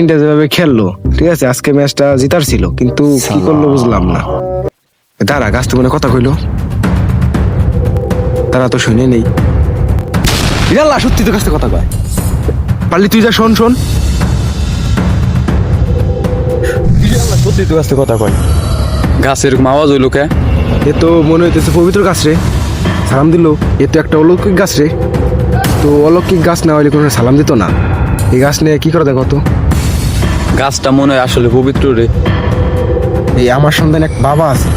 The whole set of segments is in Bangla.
ইন্ডিয়া যেভাবে খেললো ঠিক আছে? আজকে ম্যাচটা জিতার ছিল কিন্তু কি করল বুঝলাম না। দাঁড়া গাছ তো মনে কথা কইলো। তারা তো শুনে নেই। ইয়াল্লা সত্যি তো কাছে কথা কয়। পারলি তুই যা শোন শোন। সত্যি তো কাছে কথা কয়। গাছের এরকম আওয়াজ হইল কে? এ তো মনে হইতেছে পবিত্র গাছ রে। সালাম দিল। এ তো একটা অলৌকিক গাছ রে। তো অলৌকিক গাছ না হইলে কোনো সালাম দিত না। এই গাছ নিয়ে কি করে দেখো তো? গাছটা মনে হয় আসলে পবিত্র রে। এই আমার সন্তান এক বাবা আছে।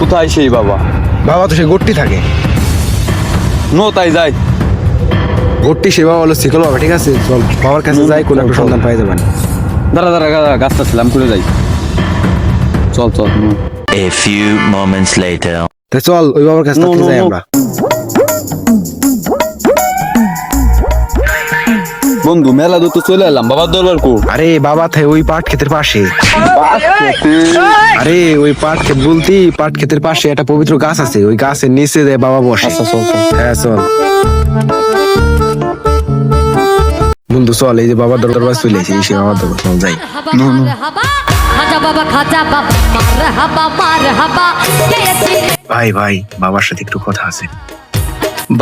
কোথায় সেই বাবা? বাবা তো সে গোট্টি থাকে। নো তাই যাই গোট্টি সে বাবা হলো শিকল বাবা ঠিক আছে চল বাবার কাছে যাই কোনো একটা সন্তান পাই যাবেন। দাঁড়া দাঁড়া দাঁড়া, গাছটা ছিলাম করে যাই। চল চল। A few moments later. চল ওই বাবার কাছে No, থাকতে no, যাই no. আমরা। বন্ধু মেলা তো চলে এলাম বাবার দরবার কো। আরে বাবা থাকে ওই পাট ক্ষেতের পাশে। আরে ওই পাট ক্ষেত বলতি পাট ক্ষেতের পাশে একটা পবিত্র গাছ আছে ওই গাছের নিচে দেয় বাবা বসে। আচ্ছা চল চল। হ্যাঁ চল। বন্ধু চল এই যে বাবার দরবার চলে এসে সে বাবার দরবার চল যাই। ভাই ভাই বাবার সাথে একটু কথা আছে।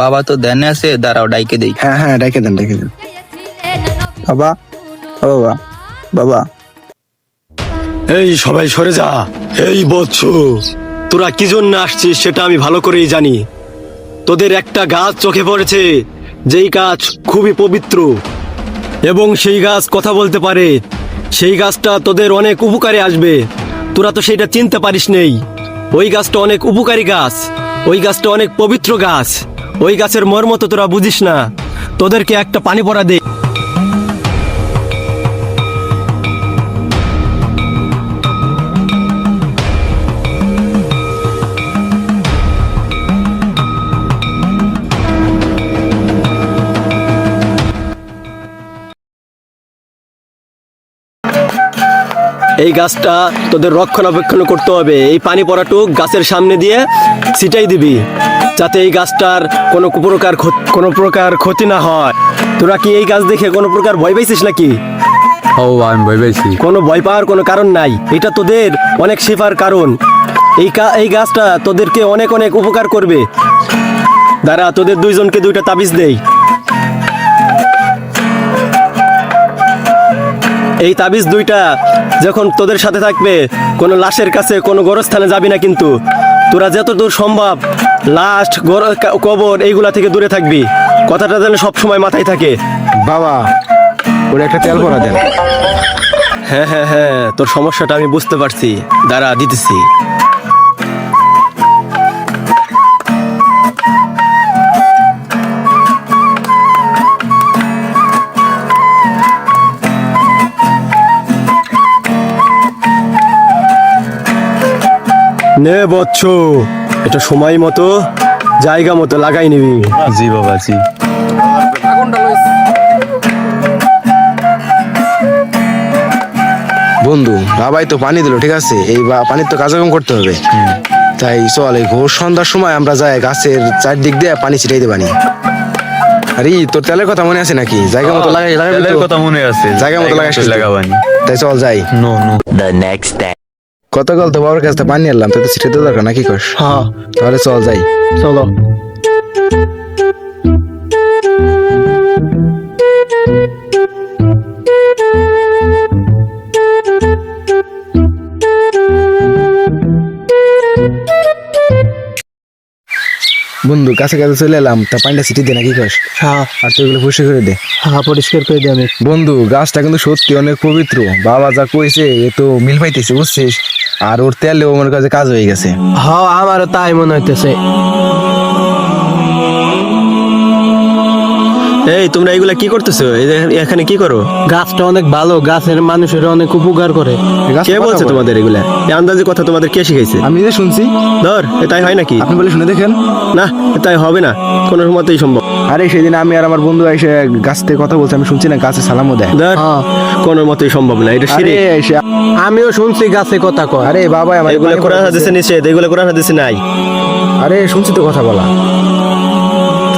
বাবা তো ধ্যানে আছে দাঁড়াও ডাইকে দেই। হ্যাঁ হ্যাঁ ডেকে দেন ডেকে দেন। বাবা বাবা বাবা এই সবাই সরে যা। এই বৎস, তোরা কি জন্য আসছিস সেটা আমি ভালো করেই জানি। তোদের একটা গাছ চোখে পড়েছে, যেই গাছ খুবই পবিত্র। এবং সেই গাছ কথা বলতে পারে, সেই গাছটা তোদের অনেক উপকারে আসবে। তোরা তো সেটা চিনতে পারিস নেই। ওই গাছটা অনেক উপকারী গাছ, ওই গাছটা অনেক পবিত্র গাছ, ওই গাছের মর্ম তো তোরা বুঝিস না। তোদেরকে একটা পানি পড়া দে। এই গাছটা তোদের রক্ষণাবেক্ষণ করতে হবে। এই পানি পড়াটুক গাছের সামনে দিয়ে ছিটাই দিবি যাতে এই গাছটার কোনো প্রকার কোনো প্রকার ক্ষতি না হয়। তোরা কি এই গাছ দেখে কোনো প্রকার ভয় পাইছিস নাকি? ও আমি ভয় পাইছি। কোনো ভয় পাওয়ার কোনো কারণ নাই। এটা তোদের অনেক শেফার কারণ। এই কা- এই গাছটা তোদেরকে অনেক অনেক উপকার করবে। দাঁড়া তোদের দুইজনকে দুইটা তাবিজ দেই। এই তাবিজ দুইটা যখন তোদের সাথে থাকবে কোনো লাশের কাছে কোনো গোরস্থানে যাবি না কিন্তু। তোরা যত দূর সম্ভব লাস্ট গর- কবর এইগুলা থেকে দূরে থাকবি। কথাটা যেন সব সময় মাথায় থাকে। বাবা ওর একটা তেল ভরা দেন। হ্যাঁ হ্যাঁ হ্যাঁ তোর সমস্যাটা আমি বুঝতে পারছি। দাঁড়া দিতেছি। নে বচ্চ এটা সময় মতো জায়গা মতো লাগাই নিবি। জি বাবা জি। বন্ধু বাবাই তো পানি দিল ঠিক আছে? এই বা- পানির তো কাজকর্ম করতে হবে। তাই চল এই ঘোর সন্ধ্যার সময় আমরা যাই গাছের চারদিক দিয়ে পানি ছিটাই দেবানি আরে তোর তেলের কথা মনে আছে নাকি? জায়গা মতো লাগাই তেলের কথা মনে আছে। জায়গা মতো লাগাই? লাগাবানি। তাই চল যাই। No no. Next day. গতকাল তো বাবার কাছে পানি আনলাম তো ছিটাতে দরকার নাকি কস হ্যাঁ। তাহলে চল যাই। চলো। বন্ধু কাছে কাছে চলে এলাম তা পানিটা সিটি দে নাকি কস? হ্যাঁ। আর তুই এগুলো পরিষ্কার করে দে। হ্যাঁ পরিষ্কার করে দে আমি। বন্ধু গাছটা কিন্তু সত্যি অনেক পবিত্র। বাবা যা কইছে এ তো মিল পাইতেছে বুঝছিস? আর ওর তেলেও মনে কাছে কাজ হয়ে গেছে। হ্যাঁ আমারও তাই মনে হইতেছে। এই তোমরা এগুলা কি করতেছো? এখানে কি করো? গাছটা অনেক ভালো গাছের মানুষের অনেক উপকার করে। কে কথা বলছে তোমাদের এগুলা? এই আন্দাজে কথা তোমাদের কে শিখাইছে? আমি যে শুনছি। ধর এ তাই হয় নাকি? আপনি বলে শুনে দেখেন। না এ তাই হবে না। কোনো মতেই সম্ভব। আরে সেদিন আমি আর আমার বন্ধু এসে গাছ থেকে কথা বলছি আমি শুনছি না গাছে সালামও দেয়। ধর কোনো মতেই সম্ভব না এটা শিরিক আমিও শুনছি গাছে কথা কয়। আরে বাবা আমার এগুলা কোরআন হাদিসে নিষেধ এগুলা কোরআন হাদিসে নাই। আরে শুনছি তো কথা বলা।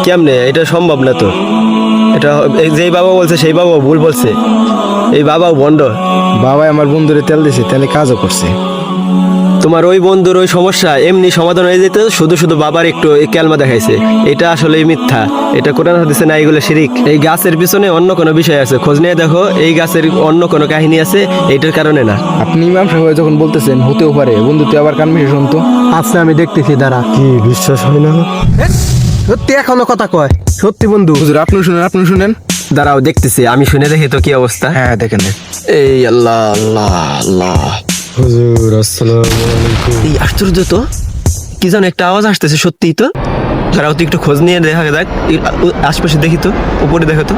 কেমনে? এটা সম্ভব না তো। এটা এই যেই বাবা বলছে সেই বাবা ভুল বলছে। এই বাবাও বন্ড বাবাই আমার বন্ধুরে তেল দিছে তেলে কাজও করছে। তোমার ওই বন্ধুর ওই সমস্যা এমনি সমাধান হয়ে যেত শুধু শুধু বাবার একটু এই ক্যালমা দেখাইছে। এটা আসলে মিথ্যা। এটা কোরআন হাদিসে না এগুলো শিরিক। এই গাছের পিছনে অন্য কোনো বিষয় আছে। খোঁজ নিয়ে দেখো এই গাছের অন্য কোনো কাহিনী আছে এইটার কারণে না। আপনি ইমাম সাহেব যখন বলতেছেন হতেও পারে। বন্ধু তুই আবার কান মিশে শুনতো? আচ্ছা আমি দেখতেছি দাঁড়া। কি বিশ্বাস হয় না? সত্যি এখনও কথা কয়? সত্যি বন্ধু। হুজুর আপনি শুনেন আপনি শুনেন। দাঁড়াও দেখতেছি। আমি শুনে দেখি তো কি অবস্থা। হ্যাঁ দেখেন। এই আল্লাহ আল্লাহ আল্লাহ। হুজুর আসসালামু আলাইকুম। এই আশ্চর্য তো। কি যেন একটা আওয়াজ আসতেছে সত্যিই তো। দাঁড়াও তো একটু খোঁজ নিয়ে দেখা যাক। আশপাশে দেখি তো। উপরে দেখো তো।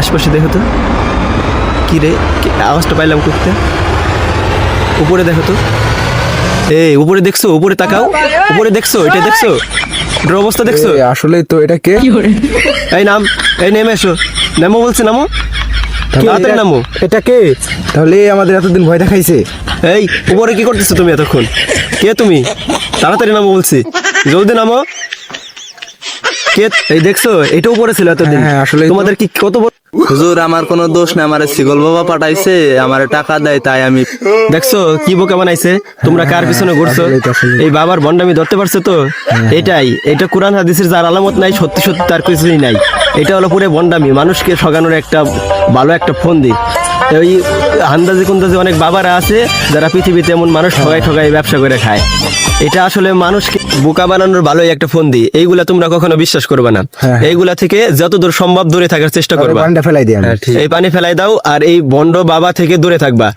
আশপাশে দেখো তো। কি রে আওয়াজটা পাইলাম করতে উপরে দেখো তো। এই উপরে দেখছ? উপরে তাকাও। উপরে দেখছ? এটা দেখছ? এটার অবস্থা দেখছ? আসলে তো এটা কে? এই নাম এই নেমে এসো। নামো বলছে নামো। তাড়াতাড়ি নামো। এটা কে? তাহলে আমাদের এতদিন ভয় দেখাইছে। এই উপরে কি করতেছো তুমি এতক্ষণ? কে তুমি? তাড়াতাড়ি নামো বলছি। জলদি নামো। কে এই দেখছ এটা উপরে ছিল এতদিন। হ্যাঁ, আসলেই তোমাদের কি কত বড় হুজুর আমার কোনো দোষ না আমার সিগল বাবা পাঠাইছে আমার টাকা দেয় তাই আমি দেখছ কি বোকা বানাইছে? তোমরা কার পিছনে ঘুরছো। এই বাবার বন্ডামি ধরতে পারছ তো? এটাই এটা কোরআন হাদিসের যার আলামত নাই সত্যি সত্যি তার কিছুই নাই। এটা হলো পুরো বন্ডামি মানুষকে সগানোর একটা ভালো একটা ফোন দি ওই আন্দাজে কুন্দাজে অনেক বাবারা আছে যারা পৃথিবীতে এমন মানুষ ঠগাই ঠগাই ব্যবসা করে খায়। এটা আসলে মানুষকে বোকা বানানোর ভালোই একটা ফোন দিই এইগুলা তোমরা কখনো বিশ্বাস করবে না। হ্যাঁ। এইগুলা থেকে যত দূর সম্ভব দূরে থাকার চেষ্টা করবে। এই পানি ফেলাই দাও আর এই বন্ড বাবা থেকে দূরে থাকবা।